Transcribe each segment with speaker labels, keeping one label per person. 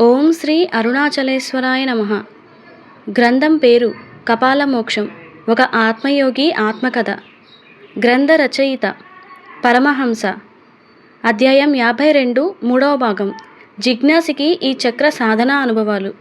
Speaker 1: ఓం శ్రీ అరుణాచలేశ్వరాయ నమ. గ్రంథం పేరు కపాలమోక్షం. ఒక ఆత్మయోగి ఆత్మకథ. గ్రంథ రచయిత పరమహంస. అధ్యాయం యాభై రెండు మూడవ భాగం. జిజ్ఞాసికి ఈ చక్ర సాధన అనుభవాలు.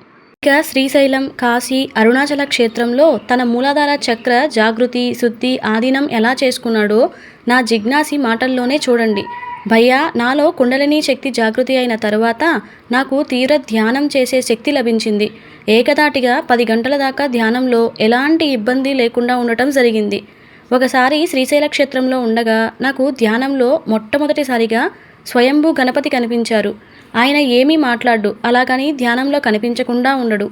Speaker 1: ఇక శ్రీశైలం కాశీ అరుణాచల క్షేత్రంలో తన మూలాధార చక్ర జాగృతి శుద్ధి ఆధీనం ఎలా చేసుకున్నాడో నా జిజ్ఞాసి మాటల్లోనే చూడండి. భయ్యా నాలో కుండలిని శక్తి జాగృతి అయిన తరువాత నాకు తీవ్ర ధ్యానం చేసే శక్తి లభించింది. ఏకదాటిగా పది గంటల దాకా ధ్యానంలో ఎలాంటి ఇబ్బంది లేకుండా ఉండటం జరిగింది. ఒకసారి శ్రీశైల క్షేత్రంలో ఉండగా నాకు ధ్యానంలో మొట్టమొదటిసారిగా స్వయంభూ గణపతి కనిపించారు. ఆయన ఏమీ మాట్లాడు అలాగని ధ్యానంలో కనిపించకుండా ఉండడు.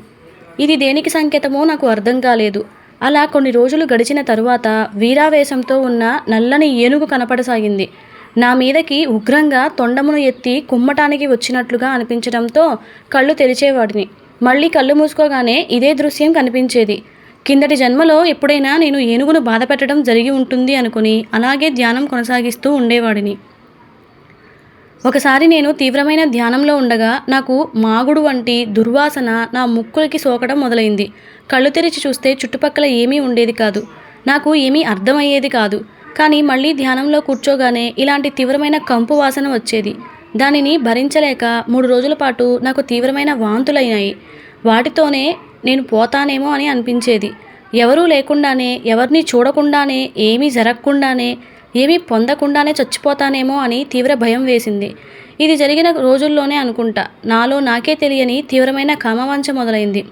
Speaker 1: ఇది దేనికి సంకేతమో నాకు అర్థం కాలేదు. అలా కొన్ని రోజులు గడిచిన తరువాత వీరావేశంతో ఉన్న నల్లని ఏనుగు కనపడసాగింది. నా మీదకి ఉగ్రంగా తొండమును ఎత్తి కుమ్మటానికి వచ్చినట్లుగా అనిపించడంతో కళ్ళు తెరిచేవాడిని. మళ్ళీ కళ్ళు మూసుకోగానే ఇదే దృశ్యం కనిపించేది. కిందటి జన్మలో ఎప్పుడైనా నేను ఏనుగును బాధ పెట్టడం జరిగి ఉంటుంది అనుకుని అలాగే ధ్యానం కొనసాగిస్తూ ఉండేవాడిని. ఒకసారి నేను తీవ్రమైన ధ్యానంలో ఉండగా నాకు మాగుడు వంటి దుర్వాసన నా ముక్కులకి సోకడం మొదలైంది. కళ్ళు తెరిచి చూస్తే చుట్టుపక్కల ఏమీ ఉండేది కాదు. నాకు ఏమీ అర్థమయ్యేది కాదు. కానీ మళ్ళీ ధ్యానంలో కూర్చోగానే ఇలాంటి తీవ్రమైన కంపు వాసన వచ్చేది. దానిని భరించలేక మూడు రోజుల పాటు నాకు తీవ్రమైన వాంతులైనాయి. వాటితోనే నేను పోతానేమో అని అనిపించేది. ఎవరూ లేకుండానే ఎవరిని చూడకుండానే ఏమీ జరగకుండానే ఏమీ పొందకుండానే చచ్చిపోతానేమో అని తీవ్ర భయం వేసింది. ఇది జరిగిన రోజుల్లోనే అనుకుంటా. నాలో నాకే తెలియని తీవ్రమైన కామవాంఛ మొదలైంది.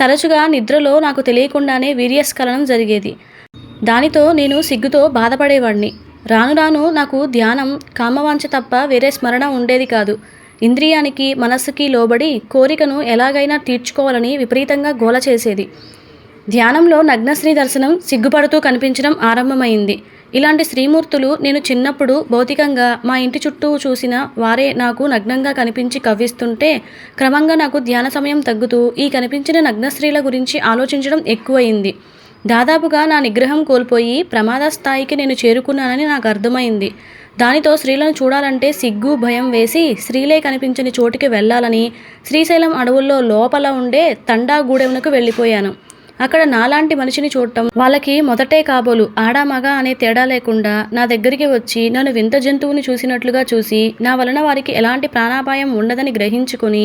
Speaker 1: తరచుగా నిద్రలో నాకు తెలియకుండానే వీర్యస్ఖలనం జరిగేది. దానితో నేను సిగ్గుతో బాధపడేవాడిని. రాను రాను నాకు ధ్యానం కామవాంఛ తప్ప వేరే స్మరణ ఉండేది కాదు. ఇంద్రియానికి మనస్సుకి లోబడి కోరికను ఎలాగైనా తీర్చుకోవాలని విపరీతంగా గోల చేసేది. ధ్యానంలో నగ్నశ్రీ దర్శనం సిగ్గుపడుతూ కనిపించడం ఆరంభమైంది. ఇలాంటి శ్రీమూర్తులు నేను చిన్నప్పుడు భౌతికంగా మా ఇంటి చుట్టూ చూసిన వారే నాకు నగ్నంగా కనిపించి కవ్విస్తుంటే క్రమంగా నాకు ధ్యాన సమయం తగ్గుతూ ఈ కనిపించిన నగ్నశ్రీల గురించి ఆలోచించడం ఎక్కువయింది దాదాపుగా నా నిగ్రహం కోల్పోయి ప్రమాద స్థాయికి నేను చేరుకున్నానని నాకు అర్థమైంది. దానితో స్త్రీలను చూడాలంటే సిగ్గు భయం వేసి స్త్రీలే కనిపించని చోటికి వెళ్ళాలని శ్రీశైలం అడవుల్లో లోపల ఉండే తండా వెళ్ళిపోయాను. అక్కడ నాలాంటి మనిషిని చూడటం వాళ్ళకి మొదటే కాబోలు. ఆడా మగ అనే తేడా లేకుండా నా దగ్గరికి వచ్చి నన్ను వింత జంతువుని చూసినట్లుగా చూసి నా వలన వారికి ఎలాంటి ప్రాణాపాయం ఉండదని గ్రహించుకొని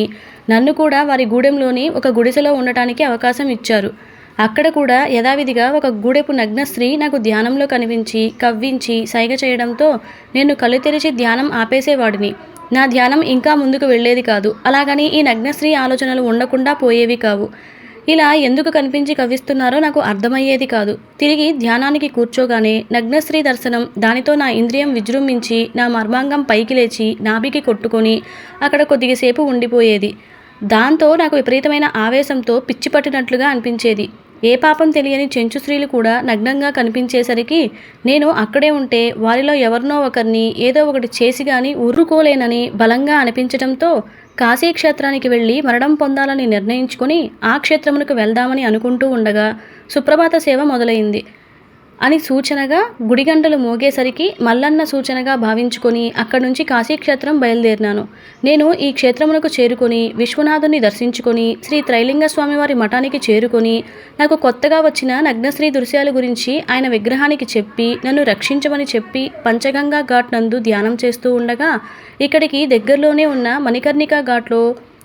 Speaker 1: నన్ను కూడా వారి గూడెంలోని ఒక గుడిసెలో ఉండటానికి అవకాశం ఇచ్చారు. అక్కడ కూడా యథావిధిగా ఒక గూడెపు నగ్న స్త్రీ నాకు ధ్యానంలో కనిపించి కవ్వించి సైగ చేయడంతో నేను కళ్ళు తెరిచి ధ్యానం ఆపేసేవాడిని. నా ధ్యానం ఇంకా ముందుకు వెళ్ళేది కాదు. అలాగని ఈ నగ్నశ్రీ ఆలోచనలు ఉండకుండా పోయేవి కావు. ఇలా ఎందుకు కనిపించి కవ్విస్తున్నారో నాకు అర్థమయ్యేది కాదు. తిరిగి ధ్యానానికి కూర్చోగానే నగ్నశ్రీ దర్శనం దానితో నా ఇంద్రియం విజృంభించి నా మర్మాంగం పైకి లేచి నాభికి కొట్టుకొని అక్కడ కొద్దిసేపు ఉండిపోయేది. దాంతో నాకు విపరీతమైన ఆవేశంతో పిచ్చి పట్టినట్లుగా అనిపించేది. ఏ పాపం తెలియని చెంచు స్త్రీలు కూడా నగ్నంగా కనిపించేసరికి నేను అక్కడే ఉంటే వారిలో ఎవరినో ఒకరిని ఏదో ఒకటి చేసి గాని ఉర్రుకోలేనని బలంగా అనిపించడంతో కాశీ క్షేత్రానికి వెళ్ళి మరణం పొందాలని నిర్ణయించుకుని ఆ క్షేత్రమునకు వెళ్దామని అనుకుంటూ ఉండగా సుప్రభాత సేవ మొదలైంది. అని సూచనగా గుడిగంటలు మోగేసరికి మల్లన్న సూచనగా భావించుకొని అక్కడి నుంచి కాశీక్షేత్రం బయలుదేరినాను. నేను ఈ క్షేత్రమునకు చేరుకొని విశ్వనాథుని దర్శించుకొని శ్రీ త్రైలింగ స్వామివారి మఠానికి చేరుకొని నాకు కొత్తగా వచ్చిన నగ్నశ్రీ దృశ్యాల గురించి ఆయన విగ్రహానికి చెప్పి నన్ను రక్షించమని చెప్పి పంచగంగా ఘాట్ నందు ధ్యానం చేస్తూ ఉండగా ఇక్కడికి దగ్గరలోనే ఉన్న మణికర్ణిక ఘాట్లో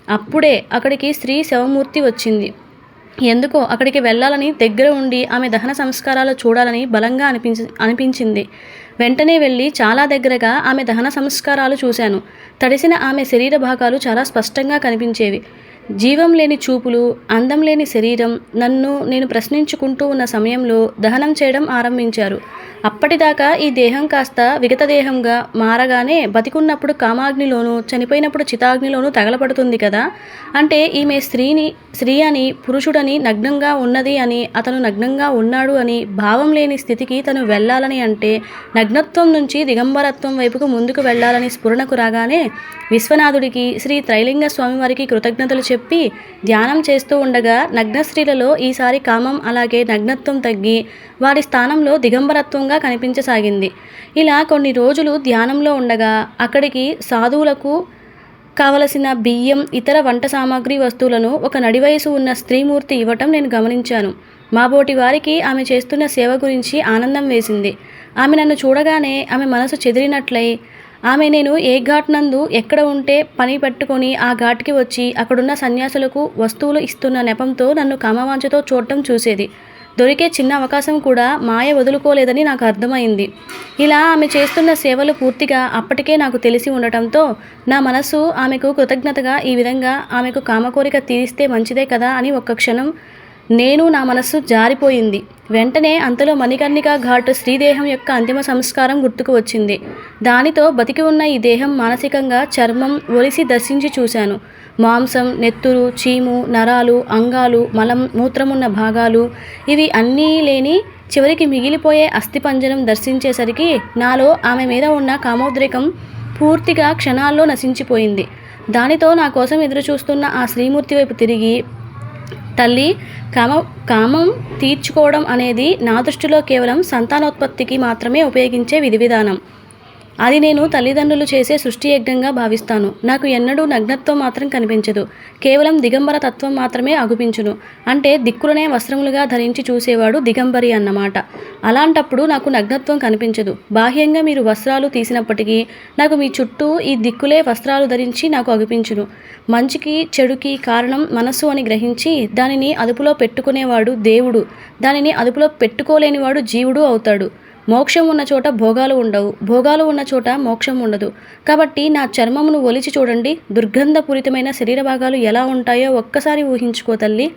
Speaker 1: అప్పుడే అక్కడికి స్త్రీ శవమూర్తి వచ్చింది. ఎందుకో అక్కడికి వెళ్ళాలని దగ్గర ఉండి ఆమె దహన సంస్కారాలు చూడాలని బలంగా అనిపించి అనిపించింది. వెంటనే వెళ్ళి చాలా దగ్గరగా ఆమె దహన సంస్కారాలు చూశాను. తడిసిన ఆమె శరీర భాగాలు చాలా స్పష్టంగా కనిపించేవి. జీవం లేని చూపులు అందం లేని శరీరం నన్ను నేను ప్రశ్నించుకుంటూ ఉన్న సమయంలో దహనం చేయడం ఆరంభించారు. అప్పటిదాకా ఈ దేహం కాస్త విగత దేహంగా మారగానే బతికున్నప్పుడు కామాగ్నిలోనూ చనిపోయినప్పుడు చితాగ్నిలోనూ తగలపడుతుంది కదా? అంటే ఈమె స్త్రీని స్త్రీ అని పురుషుడని నగ్నంగా ఉన్నది అని అతను నగ్నంగా ఉన్నాడు అని భావం లేని స్థితికి తను వెళ్ళాలని అంటే నగ్నత్వం నుంచి దిగంబరత్వం వైపుకు ముందుకు వెళ్ళాలని స్ఫురణకు రాగానే విశ్వనాథుడికి శ్రీ త్రైలింగ స్వామివారికి కృతజ్ఞతలు చెప్పి ధ్యానం చేస్తూ ఉండగా నగ్న స్త్రీలలో ఈసారి కామం అలాగే నగ్నత్వం తగ్గి వారి స్థానంలో దిగంబరత్వంగా కనిపించసాగింది. ఇలా కొన్ని రోజులు ధ్యానంలో ఉండగా అక్కడికి సాధువులకు కావలసిన బియ్యం ఇతర వంట సామాగ్రి వస్తువులను ఒక నడివయసు ఉన్న స్త్రీమూర్తి ఇవ్వటం నేను గమనించాను. మాబోటి వారికి ఆమె చేస్తున్న సేవ గురించి ఆనందం వేసింది. ఆమె నన్ను చూడగానే ఆమె మనసు చెదిరినట్లయి ఆమె నేను ఏ ఘాట్ నందు ఎక్కడ ఉంటే పని పెట్టుకొని ఆ ఘాట్కి వచ్చి అక్కడున్న సన్యాసులకు వస్తువులు ఇస్తున్న నెపంతో నన్ను కామవాంఛతో చూడటం చూసేది. దొరికే చిన్న అవకాశం కూడా మాయ వదులుకోలేదని నాకు అర్థమైంది. ఇలా ఆమె చేస్తున్న సేవలు పూర్తిగా అప్పటికే నాకు తెలిసి ఉండటంతో నా మనస్సు ఆమెకు కృతజ్ఞతగా ఈ విధంగా ఆమెకు కామకోరిక తీరిస్తే మంచిదే కదా అని ఒక్క క్షణం నేను నా మనస్సు జారిపోయింది. వెంటనే అంతలో మణికర్ణిక ఘాట్ శ్రీదేహం యొక్క అంతిమ సంస్కారం గుర్తుకు వచ్చింది. దానితో బతికి ఉన్న ఈ దేహం మానసికంగా చర్మం ఒలిసి దర్శించి చూశాను. మాంసం నెత్తురు చీము నరాలు అంగాలు మలం మూత్రమున్న భాగాలు ఇవి అన్నీ లేని చివరికి మిగిలిపోయే అస్థిపంజరం దర్శించేసరికి నాలో ఆమె మీద ఉన్న కామోద్రేకం పూర్తిగా క్షణాల్లో నశించిపోయింది. దానితో నా కోసం ఎదురుచూస్తున్న ఆ శ్రీమూర్తి వైపు తిరిగి తల్లి కామ కామం తీర్చుకోవడం అనేది నా దృష్టిలో కేవలం సంతానోత్పత్తికి మాత్రమే ఉపయోగించే విధి విధానం అది నేను తల్లిదండ్రులు చేసే సృష్టి యజ్ఞంగా భావిస్తాను. నాకు ఎన్నడూ నగ్నత్వం మాత్రం కనిపించదు. కేవలం దిగంబర తత్వం మాత్రమే అగుపించును. అంటే దిక్కులనే వస్త్రములుగా ధరించి చూసేవాడు దిగంబరి అన్నమాట. అలాంటప్పుడు నాకు నగ్నత్వం కనిపించదు. బాహ్యంగా మీరు వస్త్రాలు తీసినప్పటికీ నాకు మీ చుట్టూ ఈ దిక్కులే వస్త్రాలు ధరించి నాకు అగుపించును. మంచికి చెడుకి కారణం మనస్సు అని గ్రహించి దానిని అదుపులో పెట్టుకునేవాడు దేవుడు. దానిని అదుపులో పెట్టుకోలేనివాడు జీవుడు అవుతాడు. మోక్షం ఉన్న చోట భోగాలు ఉండవు. భోగాలు ఉన్న చోట మోక్షం ఉండదు. కాబట్టి నా చర్మమును ఒలిచి చూడండి. దుర్గంధపూరితమైన శరీర భాగాలు ఎలా ఉంటాయో ఒక్కసారి ఊహించుకో తల్లి.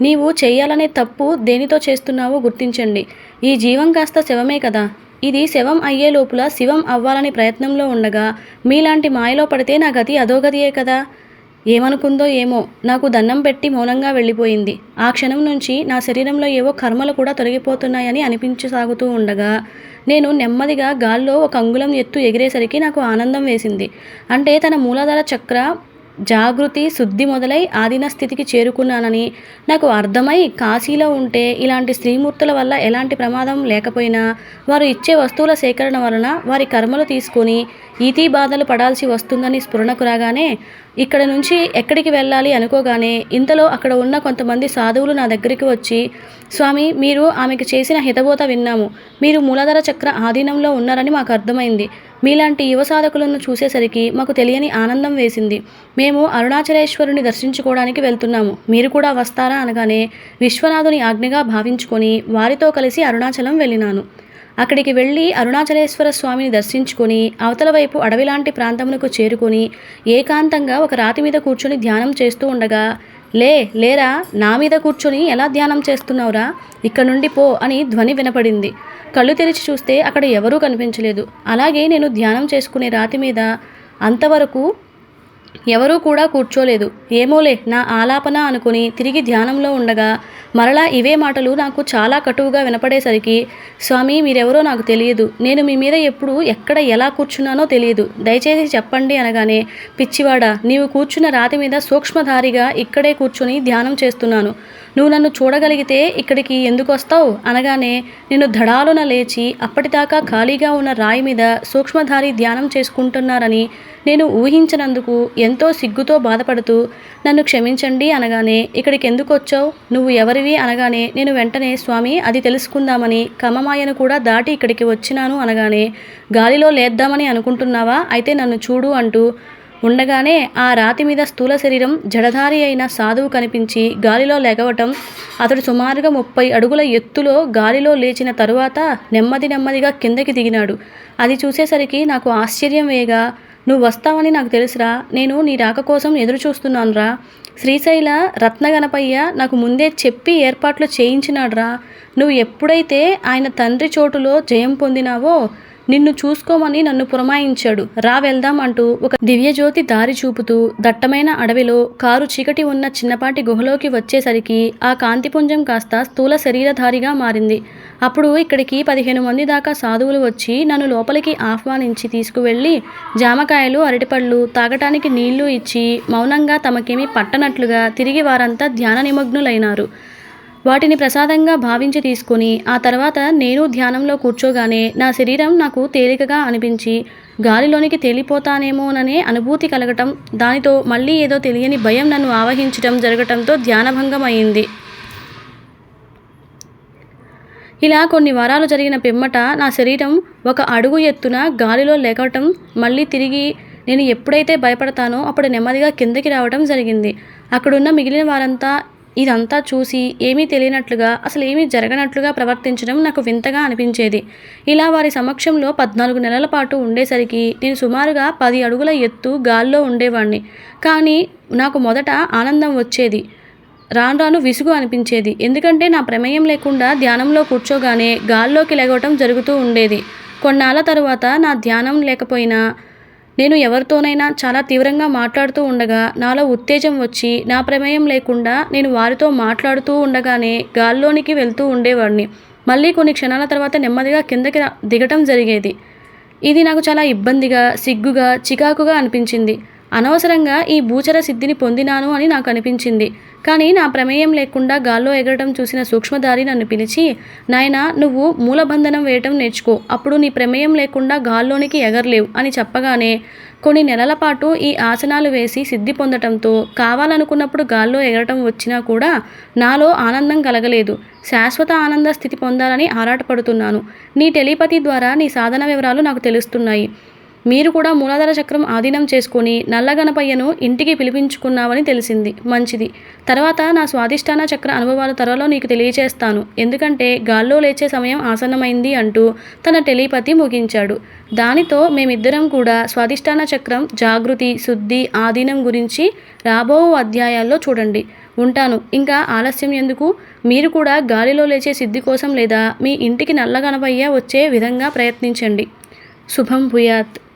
Speaker 1: నీవు చేయాలనే తప్పు దేనితో చేస్తున్నావో గుర్తించండి. ఈ జీవం కాస్త శవమే కదా. ఇది శవం అయ్యే లోపల శివం అవ్వాలని ప్రయత్నంలో ఉండగా మీలాంటి మాయలో పడితే నా గతి అధోగతియే కదా. ఏమనుకుందో ఏమో నాకు దండం పెట్టి మౌనంగా వెళ్ళిపోయింది. ఆ క్షణం నుంచి నా శరీరంలో ఏవో కర్మలు కూడా తొలగిపోతున్నాయని అనిపించసాగుతూ ఉండగా నేను నెమ్మదిగా గాల్లో ఒక అంగుళం ఎత్తు ఎగిరేసరికి నాకు ఆనందం వేసింది. అంటే తన మూలాధార చక్ర జాగృతి శుద్ధి మొదలై ఆదిన స్థితికి చేరుకున్నానని నాకు అర్థమై కాశీలో ఉంటే ఇలాంటి స్త్రీమూర్తుల వల్ల ఎలాంటి ప్రమాదం లేకపోయినా వారు ఇచ్చే వస్తువుల సేకరణ వలన వారి కర్మలు తీసుకొని ఈతి బాధలు పడాల్సి వస్తుందని స్ఫురణకు రాగానే ఇక్కడ నుంచి ఎక్కడికి వెళ్ళాలి అనుకోగానే ఇంతలో అక్కడ ఉన్న కొంతమంది సాధువులు నా దగ్గరికి వచ్చి స్వామి మీరు ఆమెకు చేసిన హితబోత విన్నాము. మీరు మూలాధార చక్ర ఆధీనంలో ఉన్నారని మాకు అర్థమైంది. మీలాంటి యువ సాధకులను చూసేసరికి మాకు తెలియని ఆనందం వేసింది. మేము అరుణాచలేశ్వరుని దర్శించుకోవడానికి వెళ్తున్నాము. మీరు కూడా వస్తారా అనగానే విశ్వనాథుని ఆజ్ఞగా భావించుకొని వారితో కలిసి అరుణాచలం వెళ్ళినాను. అక్కడికి వెళ్ళి అరుణాచలేశ్వర స్వామిని దర్శించుకొని అవతల వైపు అడవిలాంటి ప్రాంతమునకు చేరుకొని ఏకాంతంగా ఒక రాతి మీద కూర్చొని ధ్యానం చేస్తూ ఉండగా లే లేరా నా మీద కూర్చొని ఎలా ధ్యానం చేస్తున్నావురా? ఇక్కడ నుండి పో అని ధ్వని వినపడింది. కళ్ళు తెరిచి చూస్తే అక్కడ ఎవరూ కనిపించలేదు. అలాగే నేను ధ్యానం చేసుకునే రాతి మీద అంతవరకు ఎవరూ కూడా కూర్చోలేదు. ఏమోలే నా ఆలాపన అనుకుని తిరిగి ధ్యానంలో ఉండగా మరలా ఇవే మాటలు నాకు చాలా కటువుగా వినపడేసరికి స్వామి మీరెవరో నాకు తెలియదు. నేను మీ మీద ఎప్పుడు ఎక్కడ ఎలా కూర్చున్నానో తెలియదు. దయచేసి చెప్పండి అనగానే పిచ్చివాడ నీవు కూర్చున్న రాతి మీద సూక్ష్మధారిగా ఇక్కడే కూర్చుని ధ్యానం చేస్తున్నాను. నువ్వు నన్ను చూడగలిగితే ఇక్కడికి ఎందుకు వస్తావు? అనగానే నేను ధడాలున లేచి అప్పటిదాకా ఖాళీగా ఉన్న రాయి మీద సూక్ష్మధారి ధ్యానం చేసుకుంటున్నారని నేను ఊహించినందుకు ఎంతో సిగ్గుతో బాధపడుతూ నన్ను క్షమించండి అనగానే ఇక్కడికి ఎందుకు వచ్చావు? నువ్వు ఎవరివి? అనగానే నేను వెంటనే స్వామి అది తెలుసుకుందామని కమమాయను కూడా దాటి ఇక్కడికి వచ్చినాను అనగానే గాలిలో లేద్దామని అనుకుంటున్నావా? అయితే నన్ను చూడు అంటూ ఉండగానే ఆ రాతి మీద స్థూల శరీరం జడధారి అయిన సాధువు కనిపించి గాలిలో లెగవటం అతడు సుమారుగా ముప్పై అడుగుల ఎత్తులో గాలిలో లేచిన తరువాత నెమ్మది నెమ్మదిగా కిందకి దిగినాడు. అది చూసేసరికి నాకు ఆశ్చర్యం వేగా నువ్వు వస్తావని నాకు తెలుసురా నేను నీ రాక కోసం ఎదురు చూస్తున్నానురా శ్రీశైల రత్నగణపయ్య నాకు ముందే చెప్పి ఏర్పాట్లు చేయించినాడురా. నువ్వు ఎప్పుడైతే ఆయన తండ్రి చోటులో జయం పొందినావో నిన్ను చూసుకోమని నన్ను పురమాయించాడు. రా వెళ్దాం అంటూ ఒక దివ్యజ్యోతి దారి చూపుతూ దట్టమైన అడవిలో కారు చీకటి ఉన్న చిన్నపాటి గుహలోకి వచ్చేసరికి ఆ కాంతిపుంజం కాస్త స్థూల శరీరధారిగా మారింది. అప్పుడు ఇక్కడికి పదిహేను మంది దాకా సాధువులు వచ్చి నన్ను లోపలికి ఆహ్వానించి తీసుకువెళ్ళి జామకాయలు అరటిపళ్ళు తాగటానికి నీళ్ళు ఇచ్చి మౌనంగా తమకేమీ పట్టనట్లుగా తిరిగి వారంతా ధ్యాన నిమగ్నులైనారు. వాటిని ప్రసాదంగా భావించి తీసుకొని ఆ తర్వాత నేను ధ్యానంలో కూర్చోగానే నా శరీరం నాకు తేలికగా అనిపించి గాలిలోనికి తేలిపోతానేమోననే అనుభూతి కలగటం దానితో మళ్ళీ ఏదో తెలియని భయం నన్ను ఆవహించటం జరగటంతో ధ్యానభంగం అయింది ఇలా కొన్ని వారాలు జరిగిన పిమ్మట నా శరీరం ఒక అడుగు ఎత్తున గాలిలో లేకటం మళ్ళీ తిరిగి నేను ఎప్పుడైతే భయపడతానో అప్పుడు నెమ్మదిగా కిందకి రావడం జరిగింది. అక్కడున్న మిగిలిన వారంతా ఇదంతా చూసి ఏమీ తెలియనట్లుగా అసలు ఏమీ జరగనట్లుగా ప్రవర్తించడం నాకు వింతగా అనిపించేది. ఇలా వారి సమక్షంలో పద్నాలుగు నెలల పాటు ఉండేసరికి నేను సుమారుగా పది అడుగుల ఎత్తు గాల్లో ఉండేవాడిని కానీ నాకు మొదట ఆనందం వచ్చేది. రాను రాను విసుగు అనిపించేది. ఎందుకంటే నా ప్రమేయం లేకుండా ధ్యానంలో కూర్చోగానే గాల్లోకి లెగవటం జరుగుతూ ఉండేది. కొన్నాళ్ళ తరువాత నా ధ్యానం లేకపోయినా నేను ఎవరితోనైనా చాలా తీవ్రంగా మాట్లాడుతూ ఉండగా నాలో ఉత్తేజం వచ్చి నా ప్రమేయం లేకుండా నేను వారితో మాట్లాడుతూ ఉండగానే గాల్లోనికి వెళ్తూ ఉండేవాడిని. మళ్ళీ కొన్ని క్షణాల తర్వాత నెమ్మదిగా కిందకి దిగటం జరిగేది. ఇది నాకు చాలా ఇబ్బందిగా సిగ్గుగా చికాకుగా అనిపించింది. అనవసరంగా ఈ భూచర సిద్ధిని పొందినాను అని నాకు అనిపించింది. కానీ నా ప్రమేయం లేకుండా గాల్లో ఎగరటం చూసిన సూక్ష్మధారి నన్ను పిలిచి నాయనా నువ్వు మూలబంధనం వేయటం నేర్చుకో. అప్పుడు నీ ప్రమేయం లేకుండా గాల్లోనికి ఎగరలేవు అని చెప్పగానే కొన్ని నెలల పాటు ఈ ఆసనాలు వేసి సిద్ధి పొందటంతో కావాలనుకున్నప్పుడు గాల్లో ఎగరటం వచ్చినా కూడా నాలో ఆనందం కలగలేదు. శాశ్వత ఆనంద స్థితి పొందాలని ఆరాటపడుతున్నాను. నీ టెలిపతి ద్వారా నీ సాధన వివరాలు నాకు తెలుస్తున్నాయి. మీరు కూడా మూలాధార చక్రం ఆధీనం చేసుకుని నల్లగణపయ్యను ఇంటికి పిలిపించుకున్నావని తెలిసింది. మంచిది. తర్వాత నా స్వాదిష్టాన చక్ర అనుభవాలు త్వరలో నీకు తెలియచేస్తాను. ఎందుకంటే గాల్లో లేచే సమయం ఆసన్నమైంది అంటూ తన టెలిపతి ముగించాడు. దానితో మేమిద్దరం కూడా స్వాదిష్టాన చక్రం జాగృతి శుద్ధి ఆధీనం గురించి రాబో అధ్యాయాల్లో చూడండి. ఉంటాను. ఇంకా ఆలస్యం ఎందుకు? మీరు కూడా గాలిలో లేచే సిద్ధి కోసం లేదా మీ ఇంటికి నల్లగణపయ్య వచ్చే విధంగా ప్రయత్నించండి. శుభం భూయాత్.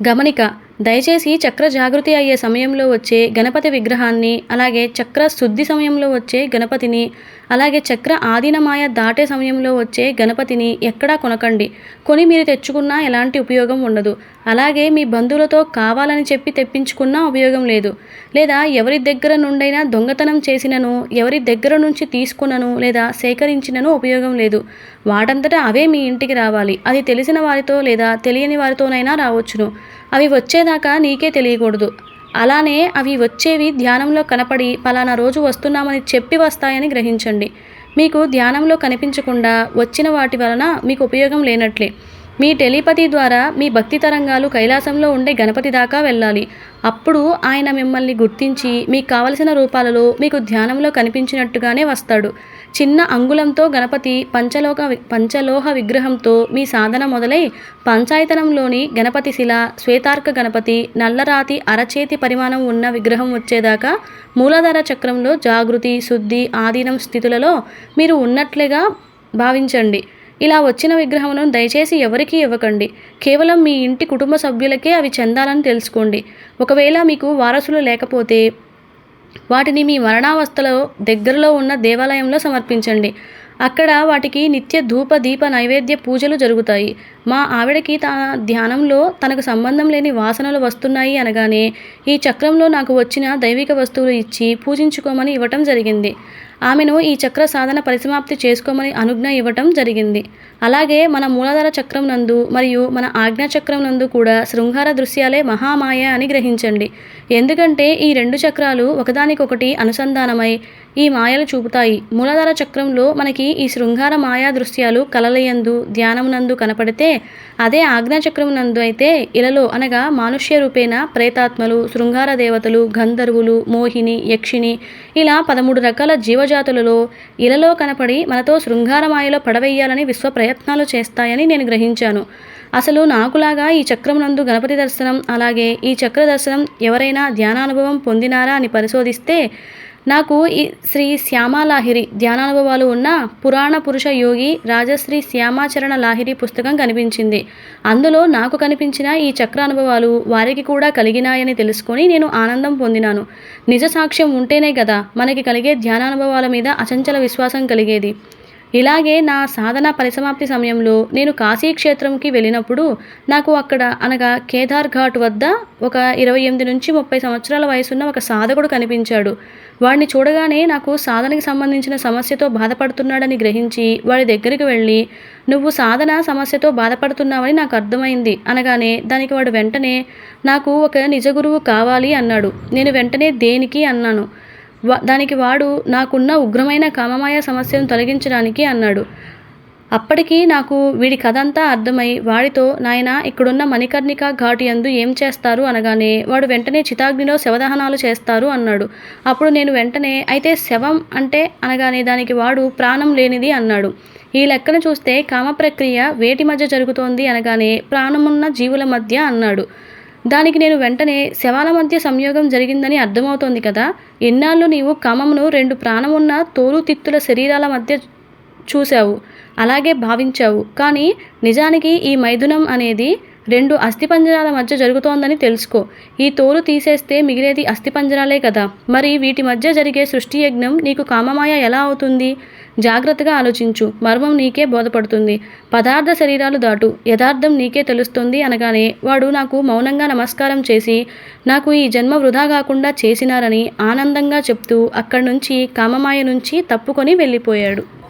Speaker 1: గమనిక దయచేసి చక్ర జాగృతి అయ్యే సమయంలో వచ్చే గణపతి విగ్రహాన్ని అలాగే చక్ర శుద్ధి సమయంలో వచ్చే గణపతిని అలాగే చక్ర ఆధీనమాయ దాటే సమయంలో వచ్చే గణపతిని ఎక్కడా కొనకండి. కొని మీరు తెచ్చుకున్నా ఎలాంటి ఉపయోగం ఉండదు. అలాగే మీ బంధువులతో కావాలని చెప్పి తెప్పించుకున్నా ఉపయోగం లేదు. లేదా ఎవరి దగ్గర నుండైనా దొంగతనం చేసినను ఎవరి దగ్గర నుంచి తీసుకున్నను లేదా సేకరించినను ఉపయోగం లేదు. వాటంతటా అవే మీ ఇంటికి రావాలి. అది తెలిసిన వారితో లేదా తెలియని వారితోనైనా రావచ్చును. అవి వచ్చేదాకా నీకే తెలియకూడదు. అలానే అవి వచ్చేవి ధ్యానంలో కనపడి పలానా రోజు వస్తున్నామని చెప్పి వస్తాయని గ్రహించండి. మీకు ధ్యానంలో కనిపించకుండా వచ్చిన వాటి వలన మీకు ఉపయోగం లేనట్లే. మీ టెలిపతి ద్వారా మీ భక్తి తరంగాలు కైలాసంలో ఉండే గణపతి దాకా వెళ్ళాలి. అప్పుడు ఆయన మిమ్మల్ని గుర్తించి మీకు కావలసిన రూపాలలో మీకు ధ్యానంలో కనిపించినట్టుగానే వస్తాడు. చిన్న అంగుళంతో గణపతి పంచలోక పంచలోహ విగ్రహంతో మీ సాధన మొదలై పంచాయతనంలోని గణపతి శిల శ్వేతార్క గణపతి నల్లరాతి అరచేతి పరిమాణం ఉన్న విగ్రహం వచ్చేదాకా మూలాధార చక్రంలో జాగృతి శుద్ధి ఆధీనం స్థితులలో మీరు ఉన్నట్లుగా భావించండి. ఇలా వచ్చిన విగ్రహమును దయచేసి ఎవరికీ ఇవ్వకండి. కేవలం మీ ఇంటి కుటుంబ సభ్యులకే అవి చెందాలని తెలుసుకోండి. ఒకవేళ మీకు వారసులు లేకపోతే వాటిని మీ మరణావస్థలో దగ్గరలో ఉన్న దేవాలయంలో సమర్పించండి. అక్కడ వాటికి నిత్య ధూప దీప నైవేద్య పూజలు జరుగుతాయి. మా ఆవిడకి తన ధ్యానంలో తనకు సంబంధం లేని వాసనలు వస్తున్నాయి అనగానే ఈ చక్రంలో నాకు వచ్చిన దైవిక వస్తువులు ఇచ్చి పూజించుకోమని ఇవ్వటం జరిగింది. ఆమెను ఈ చక్ర సాధన పరిసమాప్తి చేసుకోమని అనుజ్ఞ ఇవ్వటం జరిగింది. అలాగే మన మూలాధార చక్రం నందు మరియు మన ఆజ్ఞా చక్రం నందు కూడా శృంగార దృశ్యాలే మహామాయ అని గ్రహించండి. ఎందుకంటే ఈ రెండు చక్రాలు ఒకదానికొకటి అనుసంధానమై ఈ మాయలు చూపుతాయి. మూలాధార చక్రంలో మనకి ఈ శృంగార మాయా దృశ్యాలు కలలయందు ధ్యానమునందు కనపడితే అదే ఆజ్ఞాచక్రం నందు అయితే ఇలలో అనగా మానుష్య రూపేణ ప్రేతాత్మలు శృంగార దేవతలు గంధర్వులు మోహిని యక్షిని ఇలా పదమూడు రకాల జీవజాతులలో ఇలలో కనపడి మనతో శృంగారమాయలో పడవేయాలని విశ్వ ప్రయత్నాలు చేస్తాయని నేను గ్రహించాను. అసలు నాకులాగా ఈ చక్రం నందు గణపతి దర్శనం అలాగే ఈ చక్ర దర్శనం ఎవరైనా ధ్యానానుభవం పొందినారా అని పరిశోధిస్తే నాకు ఈ శ్రీ శ్యామాలాహిరి ధ్యానానుభవాలు ఉన్న పురాణ పురుష యోగి రాజశ్రీ శ్యామాచరణ లాహిరి పుస్తకం కనిపించింది. అందులో నాకు కనిపించిన ఈ చక్ర అనుభవాలు వారికి కూడా కలిగినాయని తెలుసుకొని నేను ఆనందం పొందినాను. నిజ సాక్ష్యం ఉంటేనే కదా మనకి కలిగే ధ్యానానుభవాల మీద అచంచల విశ్వాసం కలిగేది. ఇలాగే నా సాధన పరిసమాప్తి సమయంలో నేను కాశీ క్షేత్రంకి వెళ్ళినప్పుడు నాకు అక్కడ అనగా కేదార్ ఘాట్ వద్ద ఒక ఇరవై ఎనిమిది నుంచి ముప్పై సంవత్సరాల వయసున్న ఒక సాధకుడు కనిపించాడు. వాడిని చూడగానే నాకు సాధనకి సంబంధించిన సమస్యతో బాధపడుతున్నాడని గ్రహించి వాడి దగ్గరికి వెళ్ళి నువ్వు సాధన సమస్యతో బాధపడుతున్నావని నాకు అర్థమైంది అనగానే దానికి వాడు వెంటనే నాకు ఒక నిజ గురువు కావాలి అన్నాడు. నేను వెంటనే దేనికి అన్నాను. దానికి వాడు నాకున్న ఉగ్రమైన కామమాయ సమస్యను తొలగించడానికి అన్నాడు. అప్పటికి నాకు వీడి కథ అంతా అర్థమై వాడితో నాయన ఇక్కడున్న మణికర్ణిక ఘాటు యందు ఏం చేస్తారు అనగానే వాడు వెంటనే చితాగ్నిలో శవదహనాలు చేస్తారు అన్నాడు. అప్పుడు నేను వెంటనే అయితే శవం అంటే అనగానే దానికి వాడు ప్రాణం లేనిది అన్నాడు. ఈ లెక్కను చూస్తే కామ ప్రక్రియ వేటి మధ్య జరుగుతోంది అనగానే ప్రాణమున్న జీవుల మధ్య అన్నాడు. దానికి నేను వెంటనే శవాల మధ్య సంయోగం జరిగిందని అర్థమవుతోంది కదా. ఎన్నాళ్ళు నీవు కామమును రెండు ప్రాణమున్న తోలు తిత్తుల శరీరాల మధ్య చూశావు. అలాగే భావించావు. కానీ నిజానికి ఈ మైథునం అనేది రెండు అస్థిపంజరాల మధ్య జరుగుతోందని తెలుసుకో. ఈ తోలు తీసేస్తే మిగిలేది అస్థిపంజరాలే కదా. మరి వీటి మధ్య జరిగే సృష్టి యజ్ఞం నీకు కామమాయ ఎలా అవుతుంది? జాగ్రత్తగా ఆలోచించు. మర్మం నీకే బోధపడుతుంది. పదార్థ శరీరాలు దాటు. యథార్థం నీకే తెలుస్తుంది అనగానే వాడు నాకు మౌనంగా నమస్కారం చేసి నాకు ఈ జన్మ వృధా కాకుండా చేసినారని ఆనందంగా చెప్తూ అక్కడి నుంచి కామమాయ నుంచి తప్పుకొని వెళ్ళిపోయాడు.